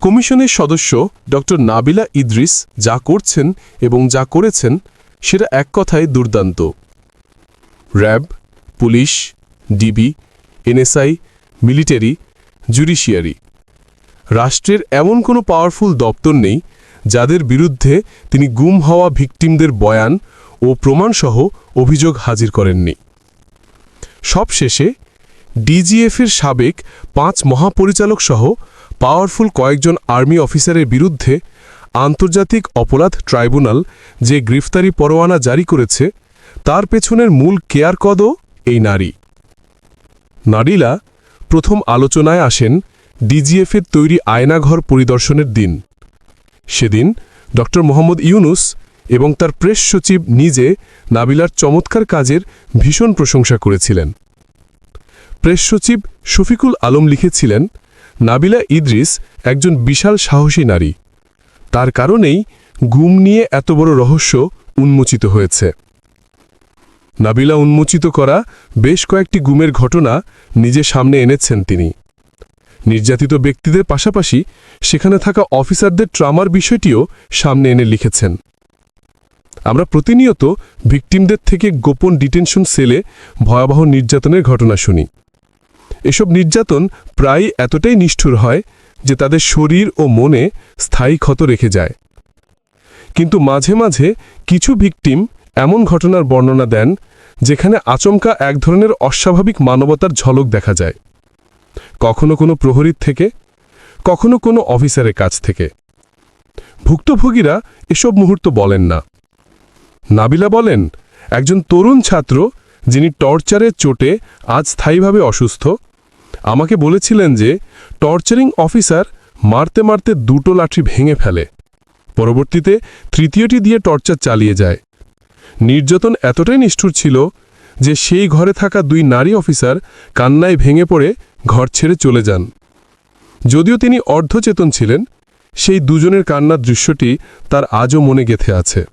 কমিশনের সদস্য ড নাবিলা ইদ্রিস যা করছেন এবং যা করেছেন, সেটা এক কথায় দুর্দান্ত। RAB, police, DB, NSI, military, judiciary. রাষ্ট্রের এমন কোনো পাওয়ারফুল দপ্তর নেই যাদের বিরুদ্ধে তিনি গুম হওয়া ভিকটিমদের বয়ান ও প্রমাণসহ অভিযোগ হাজির করেননি। সবশেষে ডিজিএফের সাবেক পাঁচ মহাপরিচালক সহ পাওয়ারফুল কয়েকজন আর্মি অফিসারের বিরুদ্ধে আন্তর্জাতিক অপরাধ ট্রাইব্যুনাল যে গ্রেফতারি পরোয়ানা জারি করেছে, তার পেছনের মূল কেয়ার কদও এই নারী। নারিলা প্রথম আলোচনায় আসেন ডিজিএফের তৈরি আয়নাঘর পরিদর্শনের দিন। সেদিন ড. মোহাম্মদ ইউনুস এবং তার প্রেস সচিব নিজে নাবিলার চমৎকার কাজের ভীষণ প্রশংসা করেছিলেন। প্রেস সচিব শফিকুল আলম লিখেছিলেন, নাবিলা ইদ্রিস একজন বিশাল সাহসী নারী। তার কারণেই গুম নিয়ে এত বড় রহস্য উন্মোচিত হয়েছে। নাবিলা উন্মোচিত করা বেশ কয়েকটি গুমের ঘটনা নিজে সামনে এনেছেন তিনি। নির্যাতিত ব্যক্তিদের পাশাপাশি সেখানে থাকা অফিসারদের ট্রামার বিষয়টিও সামনে এনে লিখেছেন। আমরা প্রতিনিয়ত ভিকটিমদের থেকে গোপন ডিটেনশন সেলে ভয়াবহ নির্যাতনের ঘটনা শুনি। এসব নির্যাতন প্রায় এতটাই নিষ্ঠুর হয় যে তাদের শরীর ও মনে স্থায়ী ক্ষত রেখে যায়। কিন্তু মাঝে মাঝে কিছু ভিকটিম এমন ঘটনার বর্ণনা দেন যেখানে আচমকা এক ধরনের অস্বাভাবিক মানবতার ঝলক দেখা যায়। কখনো কোনো প্রহরীর থেকে, কখনো কোনো অফিসারের কাছ থেকে। ভুক্তভোগীরা এসব মুহূর্ত বলেন না। নাবিলা বলেন, একজন তরুণ ছাত্র যিনি টর্চারের চোটে আজ স্থায়ীভাবে অসুস্থ আমাকে বলেছিলেন যে, টর্চারিং অফিসার মারতে মারতে দুটো লাঠি ভেঙে ফেলে। পরবর্তীতে তৃতীয়টি দিয়ে টর্চার চালিয়ে যায়। নির্যাতন এতটাই নিষ্ঠুর ছিল যে সেই ঘরে থাকা দুই নারী অফিসার কান্নায় ভেঙে পড়ে ঘর ছেড়ে চলে যান। যদিও তিনি অর্ধচেতন ছিলেন, সেই দুজনের কান্নার দৃশ্যটি তার আজও মনে গেথে আছে।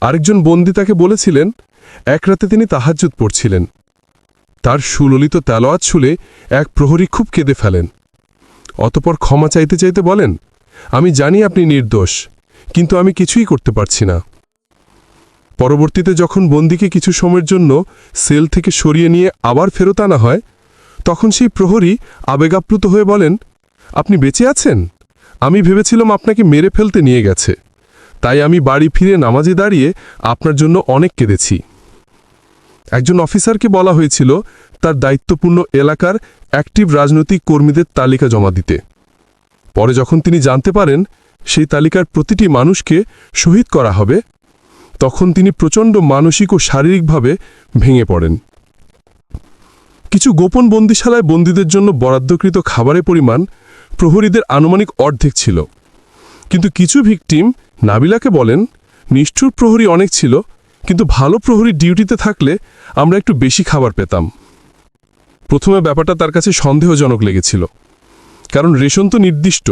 আরেকজন বন্দি তাকে বলেছিলেন, এক রাতে তিনি তাহাজ্জুদ পড়ছিলেন। তার সুললিত তেলোয়াত ছুলে এক প্রহরী খুব কেঁদে ফেলেন। অতপর ক্ষমা চাইতে চাইতে বলেন, আমি জানি আপনি নির্দোষ, কিন্তু আমি কিছুই করতে পারছি না। পরবর্তীতে যখন বন্দিকে কিছু সময়ের জন্য সেল থেকে সরিয়ে নিয়ে আবার ফেরত আনা হয়, তখন সেই প্রহরী আবেগাপ্লুত হয়ে বলেন, আপনি বেঁচে আছেন? আমি ভেবেছিলাম আপনাকে মেরে ফেলতে নিয়ে গেছে। তাই আমি বাড়ি ফিরে নামাজে দাঁড়িয়ে আপনার জন্য অনেক কেঁদেছি। একজন অফিসারকে বলা হয়েছিল তার দায়িত্বপূর্ণ এলাকার অ্যাক্টিভ রাজনৈতিক কর্মীদের তালিকা জমা দিতে। পরে যখন তিনি জানতে পারেন সেই তালিকার প্রতিটি মানুষকে শহীদ করা হবে, তখন তিনি প্রচণ্ড মানসিক ও শারীরিকভাবে ভেঙে পড়েন। কিছু গোপন বন্দিশালায় বন্দীদের জন্য বরাদ্দকৃত খাবারের পরিমাণ প্রহরীদের আনুমানিক অর্ধেক ছিল। কিন্তু কিছু ভিকটিম নাবিলাকে বলেন, নিষ্ঠুর প্রহরী অনেক ছিল কিন্তু ভালো প্রহরী ডিউটিতে থাকলে আমরা একটু বেশি খাবার পেতাম। প্রথমে ব্যাপারটা তার কাছে সন্দেহজনক লেগেছিল। কারণ রেশন তো নির্দিষ্ট,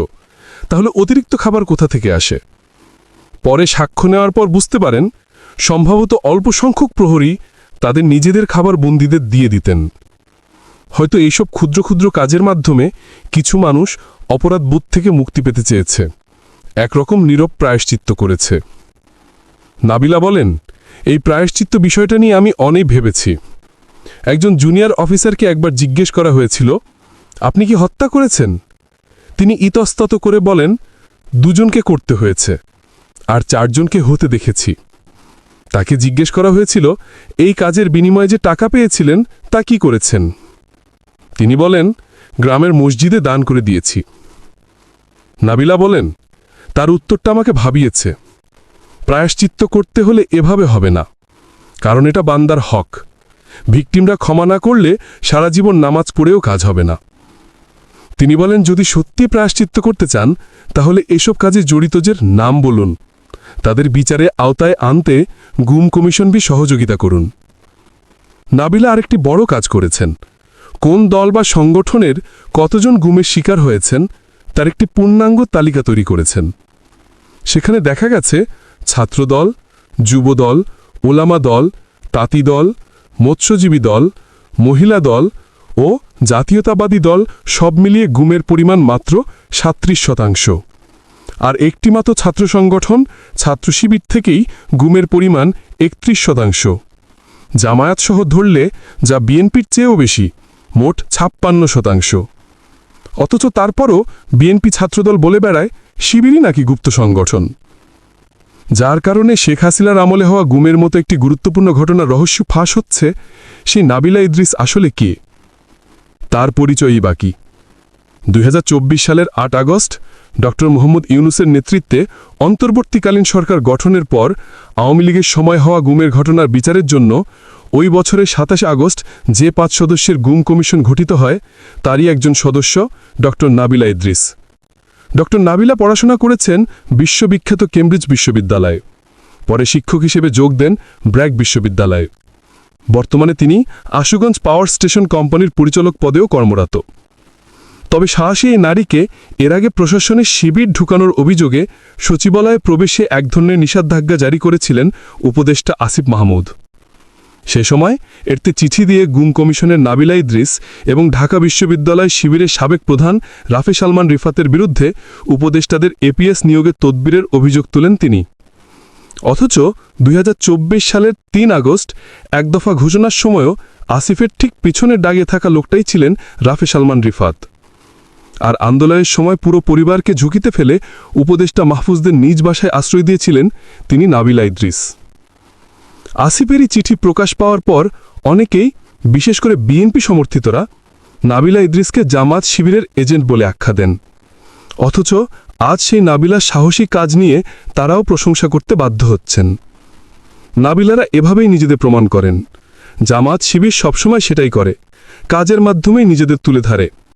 তাহলে অতিরিক্ত খাবার কোথা থেকে আসে? পরে সাক্ষ্য নেওয়ার পর বুঝতে পারেন, সম্ভবত অল্প সংখ্যক প্রহরী তাদের নিজেদের খাবার বন্দীদের দিয়ে দিতেন। হয়তো এইসব ক্ষুদ্র ক্ষুদ্র কাজের মাধ্যমে কিছু মানুষ অপরাধ বোধ থেকে মুক্তি পেতে চেয়েছে। একরকম নীরব প্রায়শ্চিত্ত করেছে। নাবিলা বলেন এই প্রায়শ্চিত্ত বিষয়টা নিয়ে আমি অনেক ভেবেছি। একজন জুনিয়র অফিসারকে একবার জিজ্ঞেস করা হয়েছিল, আপনি কি হত্যা করেছেন? তিনি ইতস্তত করে বলেন, দুজনকে করতে হয়েছে, আর চারজনকে হতে দেখেছি। তাকে জিজ্ঞেস করা হয়েছিল, এই কাজের বিনিময়ে যে টাকা পেয়েছিলেন, তা কি করেছেন? তিনি বলেন, গ্রামের মসজিদে দান করে দিয়েছি। নাবিলা বলেন, তার উত্তরটা আমাকে ভাবিয়েছে। প্রায়শ্চিত্ত করতে হলে এভাবে হবে না। কারণ এটা বান্দার হক। ভিকটিমরা ক্ষমা না করলে সারা জীবন নামাজ পড়েও কাজ হবে না। তিনি বলেন, যদি সত্যি প্রায়শ্চিত্ত করতে চান, তাহলে এসব কাজে জড়িতদের নাম বলুন। তাদের বিচারে আওতায় আনতে গুম কমিশন বি সহযোগিতা করুন। নাবিলা আরেকটি বড় কাজ করেছেন। কোন দল বা সংগঠনের কতজন গুমের শিকার হয়েছেন, তার একটি পূর্ণাঙ্গ তালিকা তৈরি করেছেন। সেখানে দেখা গেছে ছাত্রদল, যুবদল ওলামা দল তাঁতি দল মৎস্যজীবী দল, মহিলা দল ও জাতীয়তাবাদী দল সব মিলিয়ে গুমের পরিমাণ মাত্র সাত্রিশ শতাংশ। আর একটিমাত্র ছাত্র সংগঠন ছাত্র শিবির থেকেই গুমের পরিমাণ একত্রিশ শতাংশ। জামায়াতসহ ধরলে যা বিএনপির চেয়েও বেশি, মোট ছাপ্পান্ন শতাংশ। অথচ তারপরও বিএনপি ছাত্রদল বলে বেড়ায়, শিবিরই নাকি গুপ্ত সংগঠন। যার কারণে শেখ হাসিনার আমলে হওয়া গুমের মতো একটি গুরুত্বপূর্ণ ঘটনার রহস্য ফাঁস হচ্ছে সেই নাবিলা ইদ্রিস আসলে কে? তার পরিচয়ই বাকি দুই হাজার চব্বিশ সালের আট আগস্ট, ড. মোহাম্মদ ইউনুসের নেতৃত্বে অন্তর্বর্তীকালীন সরকার গঠনের পর আওয়ামী লীগের সময় হওয়া গুমের ঘটনার বিচারের জন্য ওই বছরের সাতাশে আগস্ট যে পাঁচ সদস্যের গুম কমিশন গঠিত হয়, তারই একজন সদস্য ড. নাবিলা ইদ্রিস। ড নাবিলা পড়াশোনা করেছেন বিশ্ববিখ্যাত কেমব্রিজ বিশ্ববিদ্যালয়ে। পরে শিক্ষক হিসেবে যোগ দেন ব্র্যাক বিশ্ববিদ্যালয়ে। বর্তমানে তিনি আশুগঞ্জ পাওয়ার স্টেশন কোম্পানির পরিচালক পদেও কর্মরত। তবে সাহসী এই নারীকে এর আগে প্রশাসনে শিবির ঢুকানোর অভিযোগে সচিবালয়ে প্রবেশে এক ধরনের নিষেধাজ্ঞা জারি করেছিলেন উপদেষ্টা আসিফ মাহমুদ। সে সময় এরতে চিঠি দিয়ে গুম কমিশনের নাবিলা ইদ্রিস এবং ঢাকা বিশ্ববিদ্যালয় শিবিরের সাবেক প্রধান রাফে সালমান রিফাতের বিরুদ্ধে উপদেষ্টাদের এপিএস নিয়োগের তদবিরের অভিযোগ তুলেন তিনি। অথচ দুই হাজার চব্বিশ সালের তিন আগস্ট এক দফা ঘোষণার সময়ও আসিফের ঠিক পিছনের ডাগে থাকা লোকটাই ছিলেন রাফে সালমান রিফাত। আর আন্দোলনের সময় পুরো পরিবারকে ঝুঁকিতে ফেলে উপদেষ্টা মাহফুজদের নিজ বাসায় আশ্রয় দিয়েছিলেন তিনি নাবিলা ইদ্রিস। আসিফেরই চিঠি প্রকাশ পাওয়ার পর অনেকেই, বিশেষ করে বিএনপি সমর্থিতরা, নাবিলা ইদ্রিসকে জামাত শিবিরের এজেন্ট বলে আখ্যা দেন। অথচ আজ সেই নাবিলার সাহসী কাজ নিয়ে তারাও প্রশংসা করতে বাধ্য হচ্ছেন। নাবিলারা এভাবেই নিজেদের প্রমাণ করেন। জামাত শিবির সবসময় সেটাই করে। কাজের মাধ্যমেই নিজেদের তুলে ধরে।